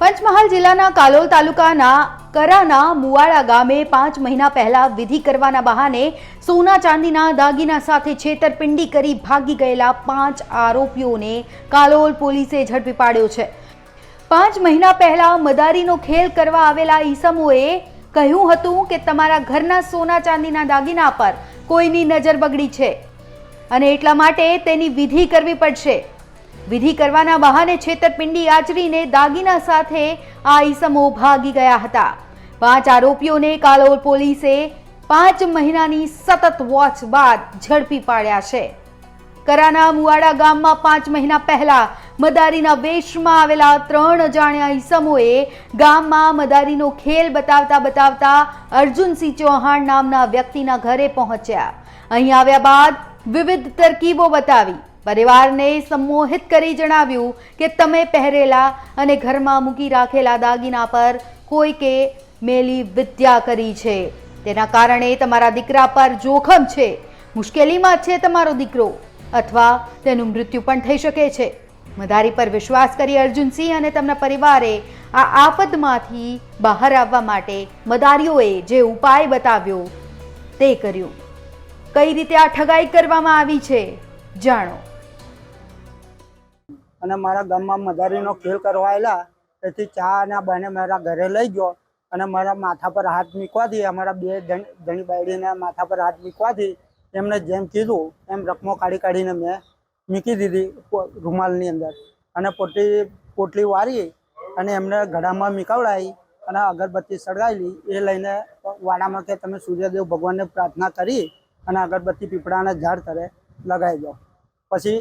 પંચમહાલ જિલ્લાના કાલોલ તાલુકાના કરાના મુવાડા ગામે પાંચ મહિના પહેલા વિધિ કરવાના બહાને સોના ચાંદીના દાગીના સાથે છેતરપિંડી કરી ભાગી ગયેલા પાંચ આરોપીઓને કાલોલ પોલીસે ઝડપી પાડ્યો છે. પાંચ મહિના પહેલા મદારીનો ખેલ કરવા આવેલા ઈસમોએ કહ્યું હતું કે તમારા ઘરના સોના ચાંદીના દાગીના પર કોઈની નજર બગડી છે અને એટલા માટે તેની વિધિ કરવી પડશે. વિધિ કરવાના બહાને છેતરપિંડી આચરીને દાગીના સાથે આ ઈસમો ભાગી ગયા હતા. પાંચ આરોપીઓને કાલોલ પોલીસે પાંચ મહિનાની સતત વોચ બાદ ઝડપી પાડ્યા છે. કરાના મુવાડા ગામમાં પાંચ મહિના પહેલા મદારીના વેશમાં આવેલા ત્રણ અજાણ્યા ઈસમોએ ગામમાં મદારીનો ખેલ બતાવતા બતાવતા અર્જુનસિંહ ચૌહાણ નામના વ્યક્તિના ઘરે પહોંચ્યા. અહીં આવ્યા બાદ વિવિધ તરકીબો બતાવી. પરિવારને સંમોહિત કરી જણાવ્યું કે તમે પહેરેલા અને ઘરમાં મૂકી રાખેલા દાગીના પર કોઈકે મેલી વિદ્યા કરી છે. તેના કારણે તમારા દીકરા પર જોખમ છે. મુશ્કેલીમાં છે તમારો દીકરો અથવા તેનું મૃત્યુ પણ થઈ શકે છે. મદારી પર વિશ્વાસ કરી અર્જુનસિંહ અને તેમના પરિવારે આ આફતમાંથી બહાર આવવા માટે મદારીઓએ જે ઉપાય બતાવ્યો તે કર્યું. કઈ રીતે આ ઠગાઈ કરવામાં આવી છે? જાણો. અને મારા ગામમાં મદારીનો ખેલ કરવાયેલા, તેથી ચા અને બને મારા ઘરે લઈ ગયો અને મારા માથા પર હાથ મૂકવાથી, અમારા બે ધણી બાયડીને માથા પર હાથ મૂકવાથી એમને જેમ કીધું, એમ રકમો કાઢી કાઢીને મેં મૂકી દીધી રૂમાલની અંદર. અને પોટલી પોટલી વારી અને એમને ઘડામાં મીકાવડાવી અને અગરબત્તી સળગાવેલી. એ લઈને વાડામાં કે તમે સૂર્યદેવ ભગવાનને પ્રાર્થના કરી અને અગરબત્તી પીપળાના ઝાડ તરે લગાવી દો. પછી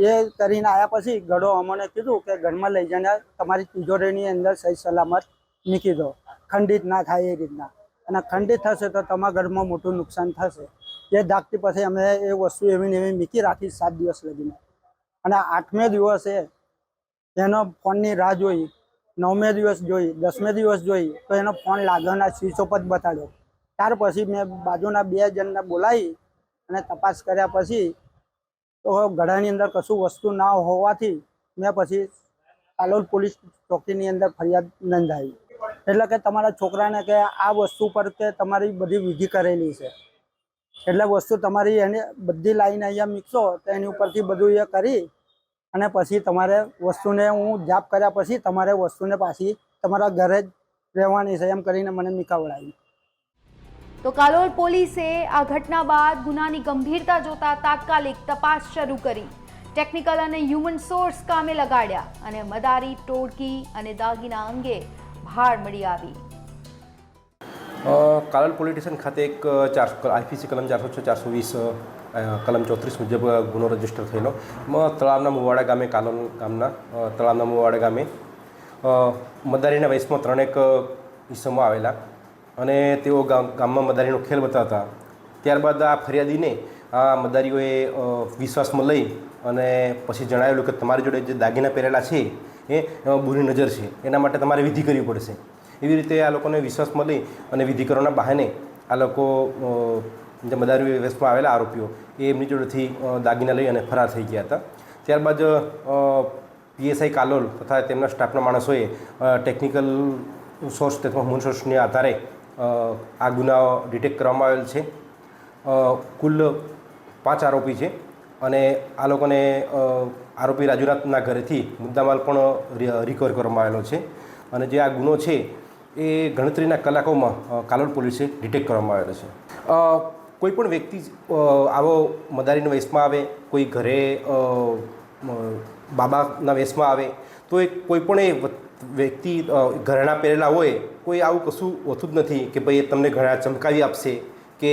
એ કરીને આવ્યા પછી ઘડો અમને કીધું કે ઘરમાં લઈ જઈને તમારી તિજોરીની અંદર સહી સલામત મૂકી દો. ખંડિત ના થાય એ રીતના. અને ખંડિત થશે તો તમારા ઘરમાં મોટું નુકસાન થશે. એ ધાકતી પછી અમે એ વસ્તુ એવી ને એવી મૂકી રાખી સાત દિવસ લગીને. અને આઠમે દિવસે એનો ફોનની રાહ જોઈ, નવમે દિવસ જોઈ, દસમે દિવસ જોઈ, તો એનો ફોન લાગવાના સ્વિચ જ બતાડ્યો. ત્યાર પછી મેં બાજુના બે જણને બોલાવી અને તપાસ કર્યા પછી તો ગળાની અંદર કશું વસ્તુ ના હોવાથી મેં પછી કાલોલ પોલીસ ચોકીની અંદર ફરિયાદ નોંધાવી. એટલે કે તમારા છોકરાને કે આ વસ્તુ પર કે તમારી બધી વિધિ કરેલી છે. એટલે વસ્તુ તમારી એને બધી લાઈન અહીંયા મિક્સો તો એની ઉપરથી બધું એ કરી અને પછી તમારે વસ્તુને હું જાપ કર્યા પછી તમારે વસ્તુને પાછી તમારા ઘરે જ રહેવાની છે એમ કરીને મને મીકાવડાવી તો કાલોલ પોલીસે આ ઘટના બાદ ગુનાની ગંભીરતા જોતા તાત્કાલિક તપાસ શરૂ કરી. ટેકનિકલ અને હ્યુમન સોર્સ કામે લગાડ્યા અને મદારી, ટોળકી અને દાગીના અંગે ભાર મળી આવી. કાલોલ પોલીસ સ્ટેશન ખાતે એક ચારસો આઈપીસી કલમ ચારસો છ, ચારસો વીસ કલમ ચોત્રીસ મુજબ ગુનો રજિસ્ટર થયેલો. તળાવના મુવાડા ગામે કાલોલ ગામના તળાવના મુવાડા ગામે મદારીના વયસમાં ત્રણેક ઇસમો આવેલા. અને તેઓ ગામ, ગામમાં મદારીનો ખેલ બતાવતા. ત્યારબાદ આ ફરિયાદીને આ મદારીઓએ વિશ્વાસમાં લઈ અને પછી જણાવેલું કે તમારી જોડે જે દાગીના પહેરેલા છે, એ બુરી નજર છે. એના માટે તમારે વિધિ કરવી પડશે. એવી રીતે આ લોકોને વિશ્વાસમાં લઈ અને વિધિ કરવાના બહાને આ લોકો જે મદારી વેશમાં આવેલા આરોપીઓ, એ એમની જોડેથી દાગીના લઈ અને ફરાર થઈ ગયા હતા. ત્યારબાદ પીએસઆઈ કાલોલ તથા તેમના સ્ટાફના માણસોએ ટેકનિકલ સોર્સ તથા હ્યુમન સોર્સને આધારે આ ગુનાઓ ડિટેક્ટ કરવામાં આવેલ છે. કુલ પાંચ આરોપી છે અને આ લોકોને આરોપી રાજુનાથના ઘરેથી મુદ્દામાલ પણ રિકવર કરવામાં આવેલો છે. અને જે આ ગુનો છે એ ગણતરીના કલાકોમાં કાલોલ પોલીસે ડિટેક્ટ કરવામાં આવેલો છે. કોઈ પણ વ્યક્તિ આવો મદારીના વેશમાં આવે, કોઈ ઘરે બાબાના વેશમાં આવે, તો એ કોઈ પણ એ વ્યક્તિ ઘરેણાં પહેરેલા હોય, કોઈ આવું કશું હોતું જ નથી કે ભાઈ તમને ઘરેણાં ચમકાવી આપશે કે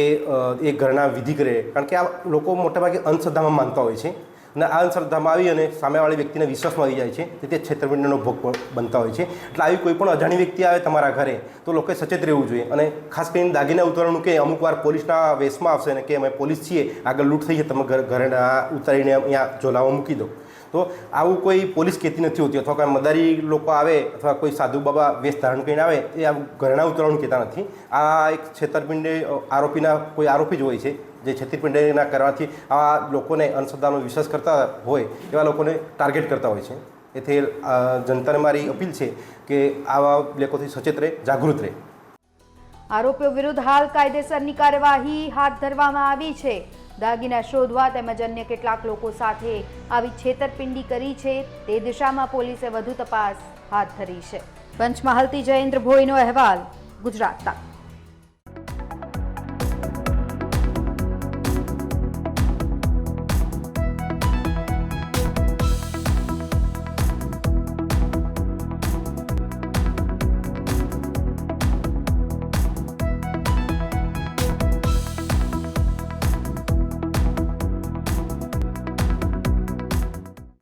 એ ઘરેણા વિધિ કરે. કારણ કે આ લોકો મોટાભાગે અંધશ્રદ્ધામાં માનતા હોય છે. અને આ અંધશ્રદ્ધામાં આવી અને સામેવાળી વ્યક્તિને વિશ્વાસમાં આવી જાય છે તે તે છેતરપિંડીનો ભોગ બનતા હોય છે. એટલે આવી કોઈ પણ અજાણી વ્યક્તિ આવે તમારા ઘરે, તો લોકોએ સચેત રહેવું જોઈએ. અને ખાસ કરીને દાગીના ઉતારવાનું કે અમુક વાર પોલીસના વેશમાં આવશે ને કે અમે પોલીસ છીએ, આગળ લૂંટ થઈ છે, તમે ઘરે ઉતારીને અહીંયા ઝોલામાં મૂકી દો. તો આવું કોઈ પોલીસ કહેતી નથી હોતી. અથવા કોઈ મદારી લોકો આવે અથવા કોઈ સાધુ બાબા વેશ ધારણ કરીને આવે, એ આ ઘરણા ઉતરવાનું કહેતા નથી. આ એક છેતરપિંડી આરોપીના કોઈ આરોપી જ હોય છે, જે છેતરપિંડીના કરવાથી આ લોકોને અંધશ્રદ્ધાનો વિશ્વાસ કરતા હોય, એવા લોકોને ટાર્ગેટ કરતા હોય છે. એથી જનતાને મારી અપીલ છે કે આવા લોકોથી સચેત રહે, જાગૃત રહે. આરોપીઓ વિરુદ્ધ હાલ કાયદેસરની કાર્યવાહી હાથ ધરવામાં આવી છે. દાગીના શોધવા તેમજ અન્ય કેટલાક લોકો સાથે આવી છેતરપિંડી કરી છે. તે દિશામાં પોલીસે વધુ તપાસ હાથ ધરી છે. પંચમહાલથી જયેન્દ્ર ભોઈનો અહેવાલ, ગુજરાત તક